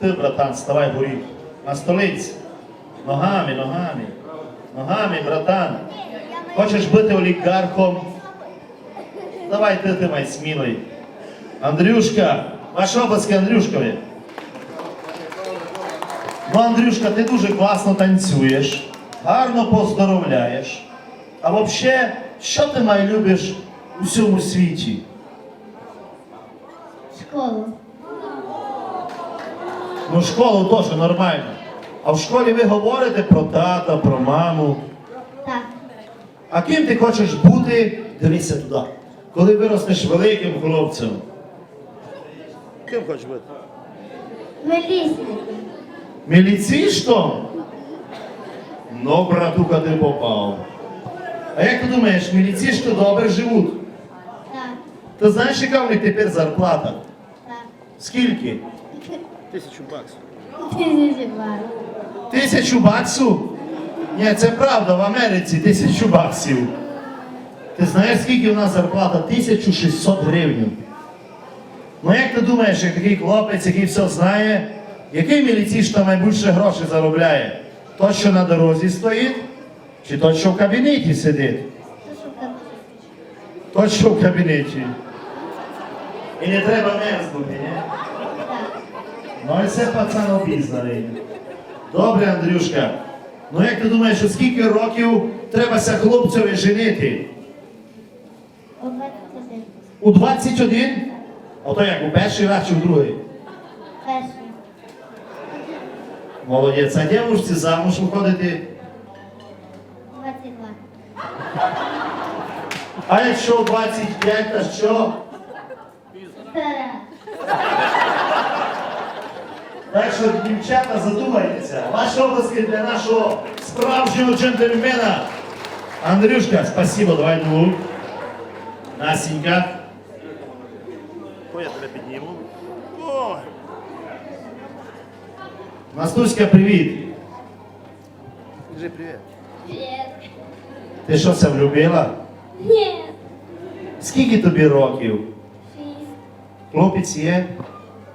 Ти, братан, вставай горі. На столиці. Ногами, ногами. Ногами, братан. Хочеш бути олігархом? Давай ти, ти май смілий. Андрюшка, ваші обласки Андрюшкові. Ну, Андрюшка, ти дуже класно танцюєш, гарно поздоровляєш. А взагалі, що ти найлюбиш у всьому світі? Школу. Ну, школу теж нормально. А в школі ви говорите про тата, про маму. Так. А ким ти хочеш бути? Дивися туди. Коли виростеш великим хлопцем. Ким хочеш бути? Мелісник. Міліцістом? Ну, братуха, ти попав. А як ти думаєш, міліцісти добре живуть? Так. Ти знаєш, яка в них тепер зарплата? Так. Скільки? Тисячу баксів. Тисячу баксів? Ні, це правда, в Америці тисячу баксів. Ти знаєш, скільки в нас зарплата? 1600 гривень. Ну як ти думаєш, як такий хлопець, який все знає, який міліційш найбільше грошей заробляє? Той, що на дорозі стоїть, чи той, що в кабінеті сидить? Той, що в кабінеті. І не треба мерзнути, ні? Ну і це пацан обізнаний. Добре, Андрюшка. Ну як ти думаєш, у скільки років требася хлопцеві женити? У 21. У 21? Ото як у перший раз чи в другий? Перший. Молодець, а дівушці замуж виходити. 22. А якщо у 25, то що? Стара. Так що, дівчата, задумайтеся. Ваші обласки для нашого справжнього джентльмена. Андрюшка, спасибо, давай двух. Насенька. Ой, я тебе підніму. Ой. Настуська, привіт. Скажи привіт. Привіт. Ти що це влюбила? Ні. Скільки тобі років? Шість. Хлопець є?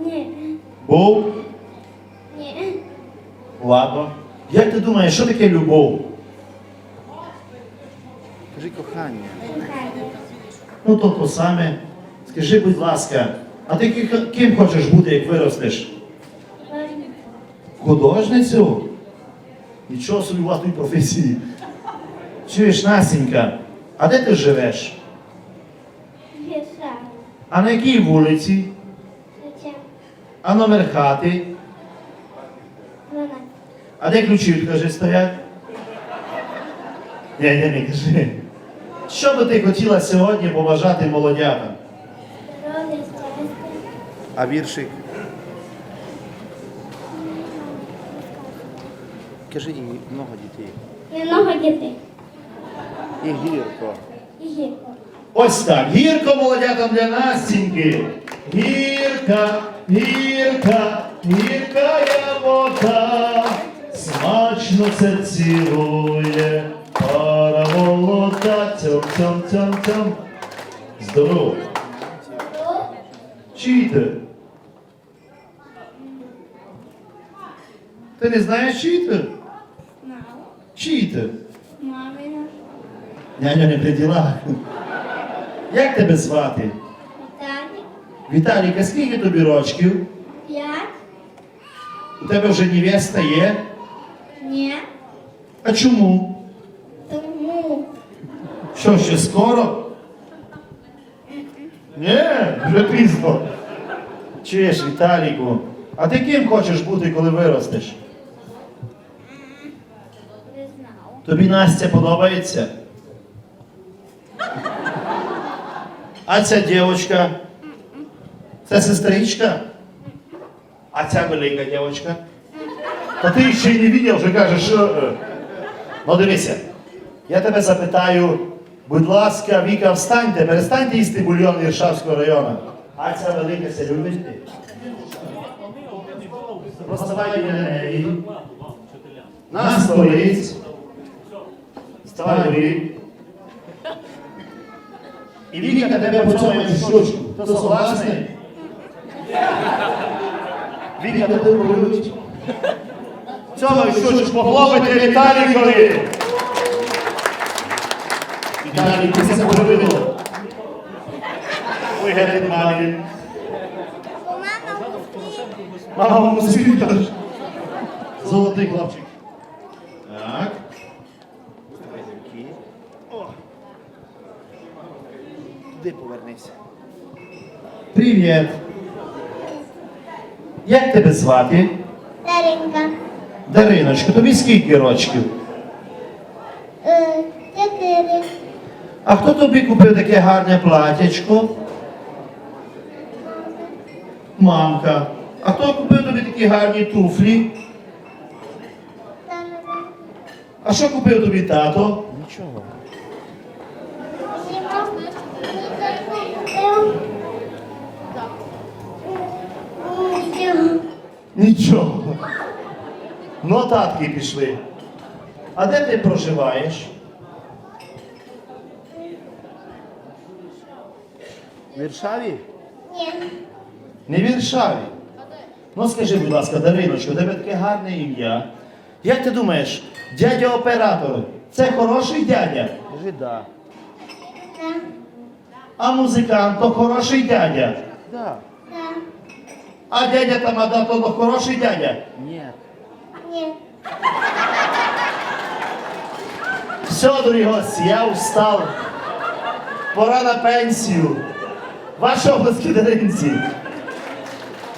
Ні. Був? Ладно. Як ти думаєш, що таке любов? Кажи кохання. Кохання. Ну то то саме. Скажи, будь ласка, а ти ким хочеш бути, як виростеш? Художницю? Нічого собі у вас тут професії. Чуєш, Насінька, а де ти живеш? А на якій вулиці? А номер хати? А де ключі від кажи стоять? Ні, ні, не кажи. Що би ти хотіла сьогодні побажати молодятам? А віршик? Кажи і много дітей. І много дітей. І гірко. І гірко. Ось так. Гірко молодятам для Настіньки. Гірка, гірка, гірка я вода. Смачно це цілує. Пара молода. Цьом, цьом, цьом, цьом. Здорово. Чий ти? Ти не знаєш чий ти? Мама. Чий ти? Мамина. Няня не при ділах. Як тебе звати? Віталік. Віталіка, скільки тобі рочків? П'ять. У тебе вже невеста є? Ні. А чому? Тому. Що, ще скоро? Ні, вже пізно. Чуєш, Віталіку, а ти ким хочеш бути, коли виростеш? Не знав. Тобі Настя подобається? А ця дівчинка? Це сестричка? А ця велика дівчинка? Та ти ще й не кажеш, що. е. Ну дивися, я тебе запитаю, будь ласка, Віка, встаньте, перестаньте їсти бульйон Іршавського району. А ця велика це любить ти? Проставай біля неї. На столиць. Вставай Вік. І Віка тебе поцьомає в щучку. То согласний? Віка тебе полюбить. Цьому щось похлопайте Віталікові. Віталій, ти це. Ой, геть мамі. Мама. Мама мусить теж. Золотий хлопчик. Так. О. Туди повернися. Привіт. Як тебе звати? Дариночко, тобі скільки рочків? Е, Чотири. А хто тобі купив таке гарне платячко? Мамка. А хто купив тобі такі гарні туфлі? А що купив тобі тато? Нічого. Нічого. Нотатки пішли. А де ти проживаєш? В Віршаві? Ні. Не в Віршаві. Ну скажи, будь ласка, Дариночко, у тебе таке гарне ім'я. Як ти думаєш, дядя оператор, це хороший дядя? Кажи да. А музикант то хороший дядя. Да. Да. А дядя Тамада то хороший дядя. Ні. Все, дорогі гості, я устав. Пора на пенсію. Ваші обласки Даринці.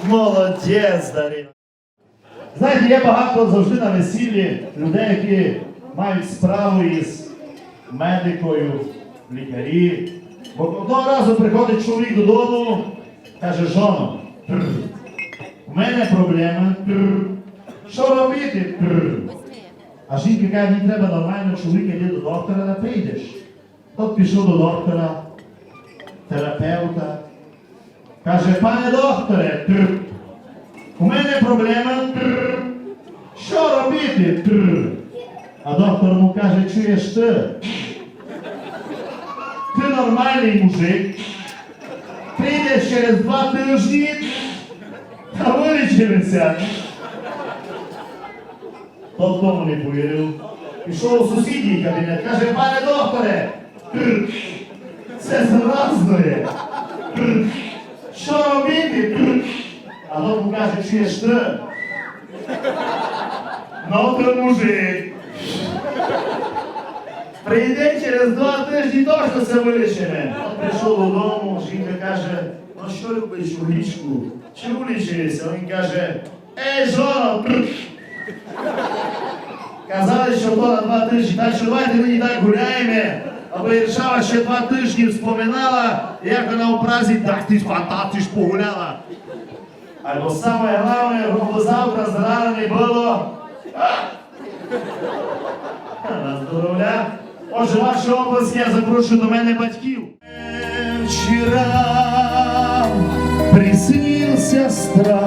Молодець, Дарина. Знаєте, є багато завжди на весіллі людей, які мають справу із медикою, лікарі. Бо одного разу приходить чоловік додому, каже, «Трр, у мене проблема. «Трр, Що робити? А жінка каже, мені треба нормально чоловіка йди до доктора, не прийдеш. Тот пішов до доктора, терапевта. Каже, пане докторе, у мене проблема. Що робити? А доктор йому каже, чуєш ти? Ти нормальний мужик. Прийдеш через два тижні та вилічилися. Тот тому не повірив. Пішов у сусідній кабінет, каже, пане докторе, це заразне. Кр, Що робити? А доктор каже, чуєш ти? Ну ти мужик. Прийде через два тижні точно це вилічене. Прийшов додому, жінка каже, ну що любиш у ліжку? Чи вилічилися? Він каже, ей, жоно, кр. Казали, що то на два тижні, так що давайте мені так гуляємо, аби Іршава ще два тижні вспоминала, як вона у Празі, так ти фантастиш погуляла. Або саме головне, щоб завтра зрано не було. На здоров'я. Отже, ваші обласки я запрошую до мене батьків. Вчера приснился странный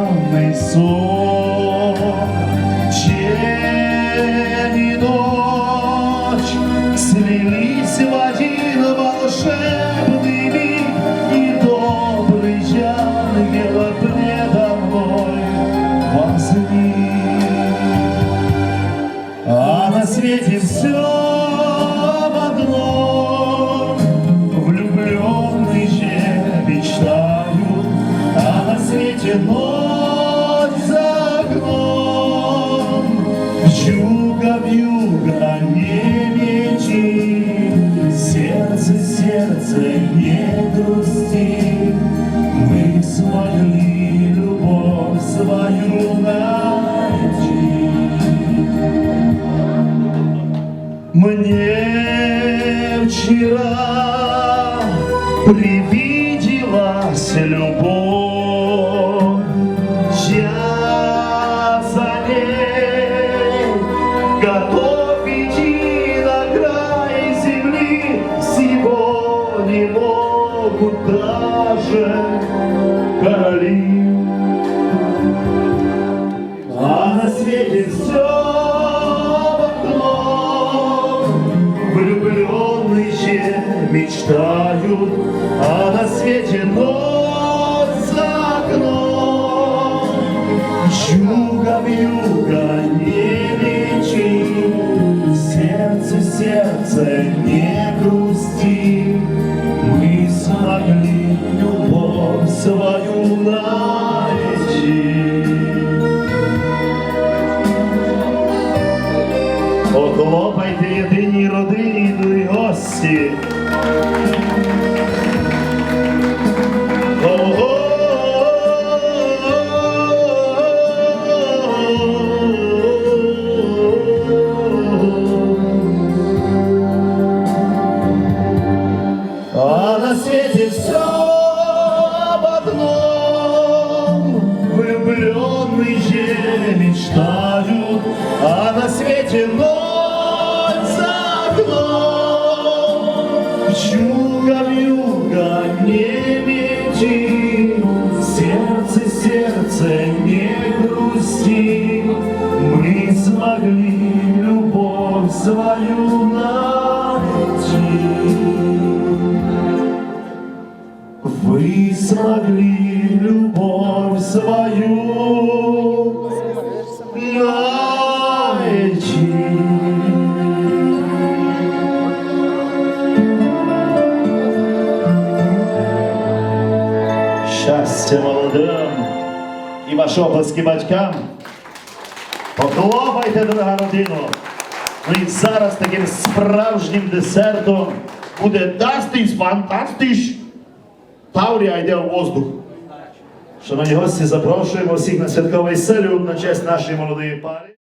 вчера привиделась любовь, я за ней готов идти на край земли, всего не могут даже короли. Мечтают А на свете ночь Похлопайте єдиній родині, йдуть гості. А на свете все об одном Влюбленные мечтают А на свете ночь за окном Вьюга, вьюга, не мети Сердце, сердце, не грусти Мы смогли любовь свою найти вы смогли Щастя молодим і ваші оплески батькам. Похлопайте, дорога родино. Ну і зараз таким справжнім десертом буде Дастіс Фантастиш. Таврія йде у воздух. Шановні гості, запрошуємо всіх на святковий селюб на честь нашої молодої пари.